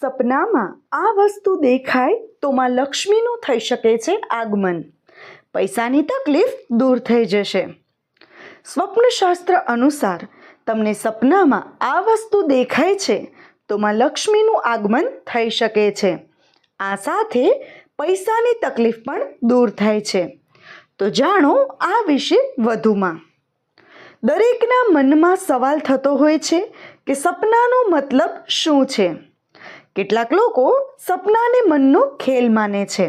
સપનામાં આ વસ્તુ દેખાય તો માં લક્ષ્મીનું થઈ શકે છે આગમન. પૈસાની તકલીફ દૂર થઈ જશે. સ્વપ્નશાસ્ત્ર અનુસાર તમને સપનામાં આ વસ્તુ દેખાય છે તો માં લક્ષ્મીનું આગમન થઈ શકે છે. આ સાથે પૈસાની તકલીફ પણ દૂર થાય છે. તો જાણો આ વિશે વધુમાં. દરેકના મનમાં સવાલ થતો હોય છે કે સપનાનો મતલબ શું છે? કેટલાક લોકો સપનાને મનનો ખેલ માને છે.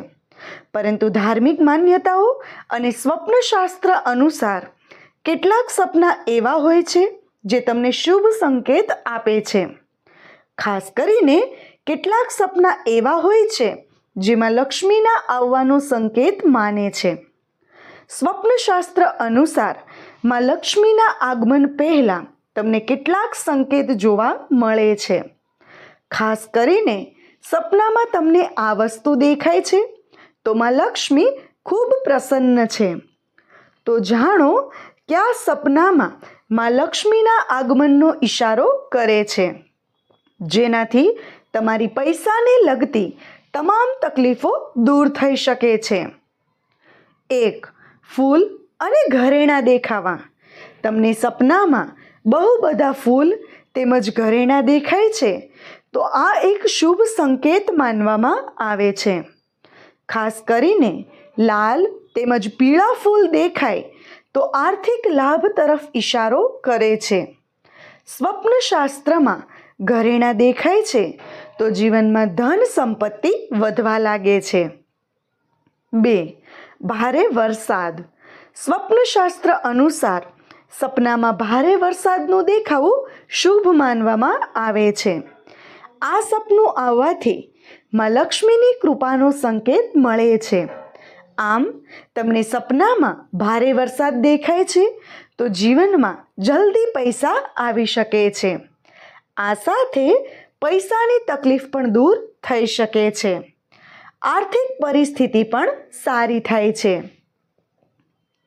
પરંતુ ધાર્મિક માન્યતાઓ અને સ્વપ્નશાસ્ત્ર અનુસાર કેટલાક સપના એવા હોય છે જે તમને શુભ સંકેત આપે છે. ખાસ કરીને કેટલાક સપના એવા હોય છે જેમાં લક્ષ્મીના આવવાનો સંકેત માને છે. સ્વપ્નશાસ્ત્ર અનુસારમાં લક્ષ્મીના આગમન પહેલાં તમને કેટલાક સંકેત જોવા મળે છે. ખાસ કરીને સપનામાં તમને આ વસ્તુ દેખાય છે. તો માં લક્ષ્મી ખૂબ પ્રસન્ન છે. તો જાણો કે આ સપનામાં માં લક્ષ્મીના આગમનનો ઈશારો કરે છે. જેનાથી તમારી પૈસાને લગતી તમામ તકલીફો દૂર થઈ શકે છે. એક, ફૂલ અને ઘરેણાં દેખાવા. તમને સપનામાં બહુ બધા ફૂલ તેમજ ઘરેણાં દેખાય છે. તો આ એક શુભ સંકેત માનવામાં આવે છે. ખાસ કરીને લાલ તેમજ પીળા ફૂલ દેખાય તો આર્થિક લાભ તરફ ઇશારો કરે છે. સ્વપ્નશાસ્ત્રમાં ઘરેણાં દેખાય છે તો જીવનમાં ધન સંપત્તિ વધવા લાગે છે. બે, ભારે વરસાદ. સ્વપ્નશાસ્ત્ર અનુસાર સપનામાં ભારે વરસાદનું દેખાવું શુભ માનવામાં આવે છે. આ સપનું આવવાથી માં લક્ષ્મીની કૃપાનો સંકેત મળે છે. આમ, તમને સપનામાં ભારે વરસાદ દેખાય છે, તો જીવનમાં જલ્દી પૈસા આવી શકે છે. આ સાથે પૈસાની તકલીફ પણ દૂર થઈ શકે છે. આર્થિક પરિસ્થિતિ પણ સારી થાય છે.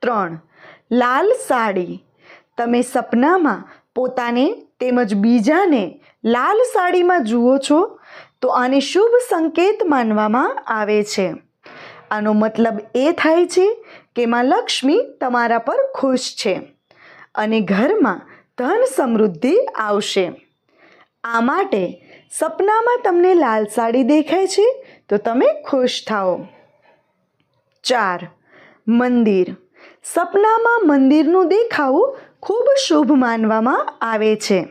ત્રણ, લાલ સાડી. તમે સપનામાં પોતાને તેમજ બીજાને લાલ સાડીમાં જુઓ છો, તો આને શુભ સંકેત માનવામાં આવે છે. આનો મતલબ એ થાય છે કે માં લક્ષ્મી તમારા પર ખુશ છે અને ઘરમાં ધન સમૃદ્ધિ આવશે. આ માટે સપનામાં તમને લાલ સાડી દેખાય છે, તો તમે ખુશ થાઓ. ચાર, મંદિર. સપનામાં મંદિરનું દેખાવું ખૂબ શુભ માનવામાં આવે છે.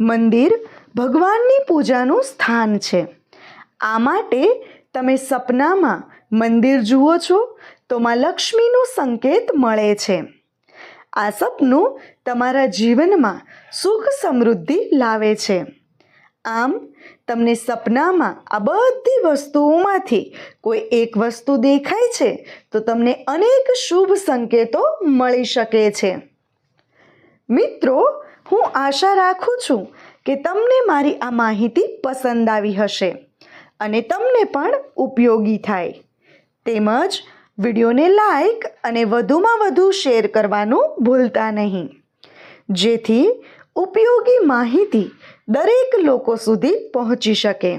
મંદિર ભગવાનની પૂજાનું સ્થાન છે. આ માટે તમે સપનામાં મંદિર જુઓ છો તો માં લક્ષ્મીનો સંકેત મળે છે. આ સપનું તમારા જીવનમાં સુખ સમૃદ્ધિ લાવે છે. આમ, તમને સપનામાં આ બધી વસ્તુઓમાંથી કોઈ એક વસ્તુ દેખાય છે તો તમને અનેક શુભ સંકેતો મળી શકે છે. મિત્રો, હું આશા રાખું છું કે તમને મારી આ માહિતી પસંદ આવી હશે અને તમને પણ ઉપયોગી થાય. તેમજ વિડીયોને લાઈક અને વધુમાં વધુ શેર કરવાનું ભૂલતા નહીં. જેથી ઉપયોગી માહિતી દરેક લોકો સુધી પહોંચી શકે.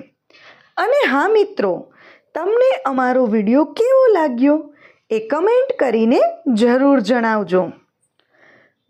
અને હા, મિત્રો, તમને અમારો વીડિયો કેવો લાગ્યો એ કમેન્ટ કરીને જરૂર જણાવજો.